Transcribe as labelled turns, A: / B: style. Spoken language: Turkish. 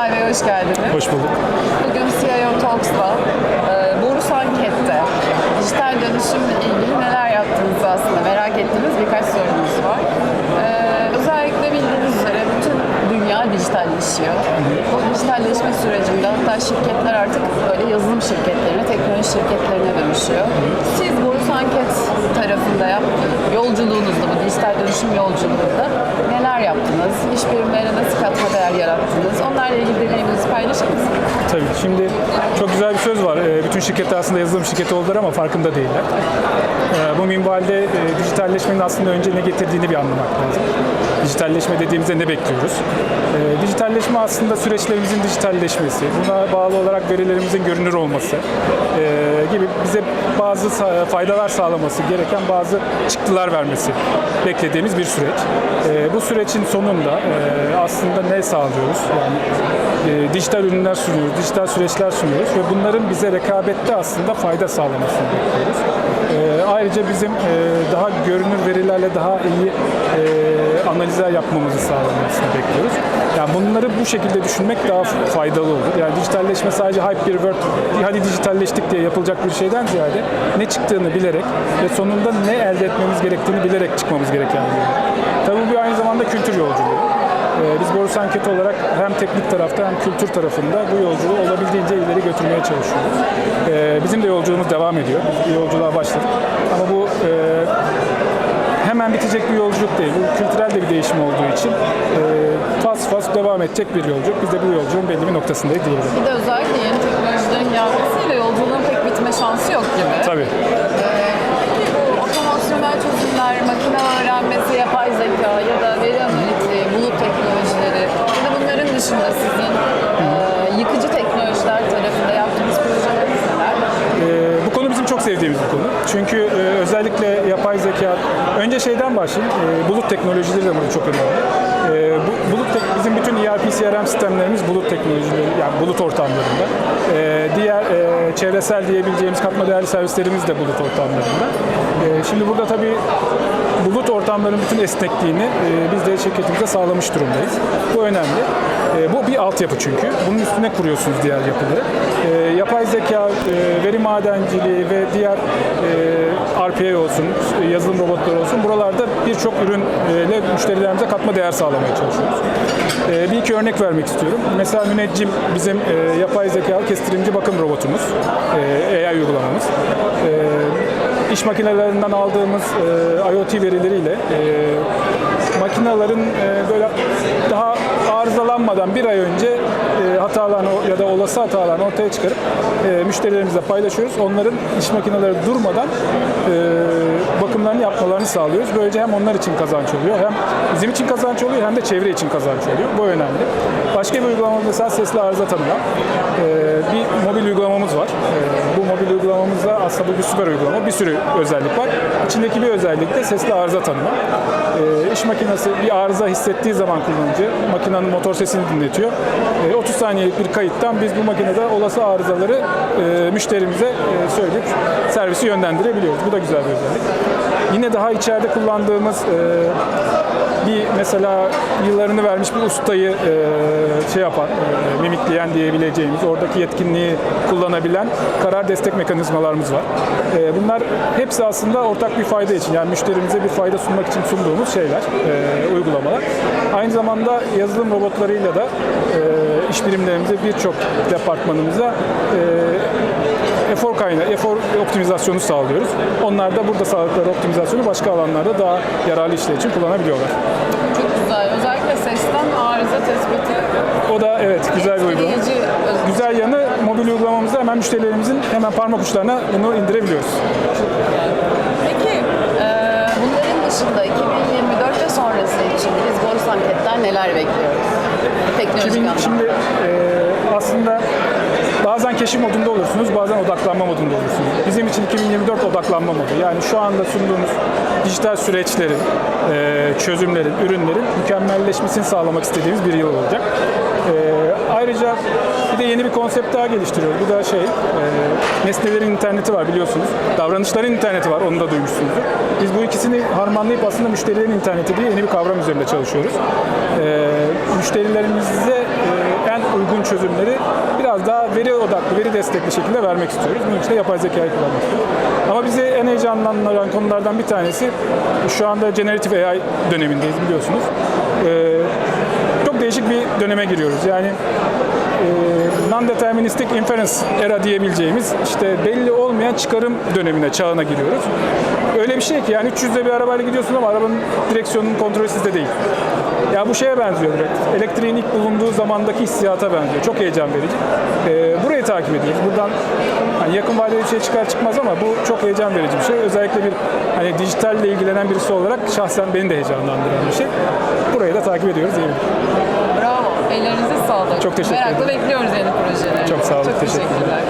A: İsmail Bey hoş geldiniz.
B: Hoş bulduk.
A: Bugün CIO Talks'la e, Boris Anket'te dijital dönüşümle ilgili neler yaptığınızı aslında merak ettiğimiz birkaç sorumuz var. E, özellikle bildiğiniz üzere bütün dünya dijitalleşiyor. Bu dijitalleşme sürecinde hatta şirketler artık böyle yazılım şirketlerine, teknoloji şirketlerine dönüşüyor. Siz Boris Anket tarafında yap, yolculuğunuzda, bu dijital dönüşüm yolculuğunda neler yaptınız? İş birimlerine nasıl katma değer yarattınız? Onlarla ilgili deneyiminizi paylaşır mısınız?
B: Tabii şimdi çok güzel bir söz var. Ee, Bütün şirketler aslında yazılım şirketi oldular ama farkında değiller. Ee, Bu minvalde e, dijitalleşmenin aslında önce ne getirdiğini bir anlamak lazım. Dijitalleşme dediğimizde ne bekliyoruz? Ee, Dijitalleşme aslında süreçlerimizin dijitalleşmesi, buna bağlı olarak verilerimizin görünür olması e, gibi bize bazı faydalar sağlaması gereken bazı çıktılar vermesi beklediğimiz bir süreç. E, Bu sürecin sonunda e, aslında ne sağlıyoruz? Yani e, dijital ürünler sunuyoruz, dijital süreçler sunuyoruz ve bunların bize rekabette aslında fayda sağlamasını bekliyoruz. E, ayrıca bizim e, daha görünür verilerle daha iyi e, analizler yapmamızı sağlamasını bekliyoruz. Yani bunları bu şekilde düşünmek daha faydalı olur. Yani dijitalleşme sadece hype bir word, hadi dijitalleştik diye yapılacak bir şeyden ziyade ne çıktığını bilerek ve sonunda ne elde etmemiz gerektiğini bilerek çıkmamız gereken bir yol. Tabii bu aynı zamanda kültür yolculuğu. Ee, Biz Boris Anket olarak hem teknik tarafta hem kültür tarafında bu yolculuğu olabildiğince ileri götürmeye çalışıyoruz. Ee, Bizim de yolculuğumuz devam ediyor. Biz yolculuğa başladık. Ama bu e, hemen bitecek bir yolculuk değil. Bu kültürel de bir değişim olduğu için e, fas fas devam edecek bir yolculuk. Biz de bu yolculuğun belli bir noktasındayız diyebilirim.
A: Bir de özellikle yeni teknolojilerin gelmesiyle yolculuğun pek bitme şansı yok gibi.
B: Tabii.
A: Bu otomasyonel çözümler, makine öğrenmesi, yapay zeka ya da veri analitiği, bulut teknolojileri ya da bunların dışında sizin e, yıkıcı teknolojiler tarafında yaptığınız projeleriniz neler?
B: Ee, bu konu bizim çok sevdiğimiz bir konu. Çünkü e, özellikle yapay zeka, önce şeyden başlayayım, e, bulut teknolojileri de burada çok önemli. E, bu, bulut bizim bütün ERP, CRM sistemlerimiz bulut teknolojileri, yani bulut ortamlarında. E, diğer e, çevresel diyebileceğimiz katma değerli servislerimiz de bulut ortamlarında. E, şimdi burada tabii bulut ortamlarının bütün esnekliğini e, biz de şirketimize sağlamış durumdayız. Bu önemli. E, bu bir altyapı çünkü. Bunun üstüne kuruyorsunuz diğer yapıları. E, yapay zeka, e, veri madenciliği ve diğer e, RPA olsun, yazılım robotları olsun buralarda birçok ürünle müşterilerimize katma değer sağlamaya çalışıyoruz. İki örnek vermek istiyorum. Mesela Müneccim bizim e, yapay zeka kestirimci bakım robotumuz, e, AI uygulamamız. E, iş makinelerinden aldığımız e, IoT verileriyle e, makinelerin e, böyle daha arızalanmadan bir ay önce e, hatalarını ya da olası hatalarını ortaya çıkarıp e, müşterilerimizle paylaşıyoruz. Onların iş makineleri durmadan e, bakımlarını yapmalarını sağlıyoruz. Böylece hem onlar için kazanç oluyor hem bizim için kazanç oluyor hem de çevre için kazanç oluyor. Bu önemli. Başka bir uygulamamız mesela sesli arıza tanıma. E, bir mobil uygulamamız var. E, bu mobil uygulamamızda aslında bu bir süper uygulama. Bir sürü özellik var. İçindeki bir özellik de sesli arıza tanıma. E, iş makinesi bir arıza hissettiği zaman kullanıcı makinenin motor sesini dinletiyor. E, 30 saniyelik bir kayıttan biz bu makinede olası arızaları e, müşterimize e, söyleyip servisi yönlendirebiliyoruz. Bu da güzel bir özellik. Yine daha içeride kullandığımız e, bir mesela yıllarını vermiş bir ustayı e, şey yapan, e, mimikleyen diyebileceğimiz, oradaki yetkinliği kullanabilen karar destek mekanizmalarımız var. E, bunlar hepsi aslında ortak bir fayda için, yani müşterimize bir fayda sunmak için sunduğumuz şeyler, e, uygulamalar. Aynı zamanda yazılım robotlarıyla da e, iş birimlerimize birçok departmanımıza e, efor kaynağı, efor optimizasyonu sağlıyoruz. Onlar da burada sağladıkları optimizasyonu başka alanlarda daha yararlı işler için kullanabiliyorlar.
A: Çok güzel. Özellikle sesten arıza tespiti
B: O da evet güzel bir uygulama. Güzel yanı mobil uygulamamızda hemen müşterilerimizin hemen parmak uçlarına bunu indirebiliyoruz.
A: Peki e, bunların dışında 2024 ve sonrası için biz Boris Anket'ten neler bekliyoruz? Teknolojik
B: Şimdi,
A: anlamda.
B: şimdi e, aslında bazen keşif modunda olursunuz, bazen odaklanma modunda olursunuz. Bizim için 2024 odaklanma modu. Yani şu anda sunduğumuz dijital süreçlerin, e, çözümlerin, ürünlerin mükemmelleşmesini sağlamak istediğimiz bir yıl olacak. E, ayrıca bir de yeni bir konsept daha geliştiriyoruz. Bu da şey, e, nesnelerin interneti var biliyorsunuz. Davranışların interneti var, onu da duymuşsunuzdur. Biz bu ikisini harmanlayıp aslında müşterilerin interneti diye yeni bir kavram üzerinde çalışıyoruz. Müşterilerimize uygun çözümleri biraz daha veri odaklı, veri destekli şekilde vermek istiyoruz. Bunun için de yapay zekayı kullanmak. Ama bizi en heyecanlandıran konulardan bir tanesi şu anda generative AI dönemindeyiz biliyorsunuz. Ee, çok değişik bir döneme giriyoruz. Yani e, non-deterministic inference era diyebileceğimiz işte belli olmayan çıkarım dönemine, çağına giriyoruz. Öyle bir şey ki yani 300'de bir arabayla gidiyorsun ama arabanın direksiyonunun kontrolü sizde değil. Ya bu şeye benziyor direkt. Elektriğin ilk bulunduğu zamandaki hissiyata benziyor. Çok heyecan verici. Ee, burayı takip ediyoruz. Buradan hani yakın vadede bir şey çıkar çıkmaz ama bu çok heyecan verici bir şey. Özellikle bir hani dijitalle ilgilenen birisi olarak şahsen beni de heyecanlandıran bir şey. Burayı da takip ediyoruz diyebilirim.
A: Bravo. Ellerinize sağlık.
B: Çok teşekkür
A: Merakla
B: ederim.
A: bekliyoruz yeni projeleri.
B: Çok sağ olun,
A: Çok
B: teşekkürler.
A: teşekkürler.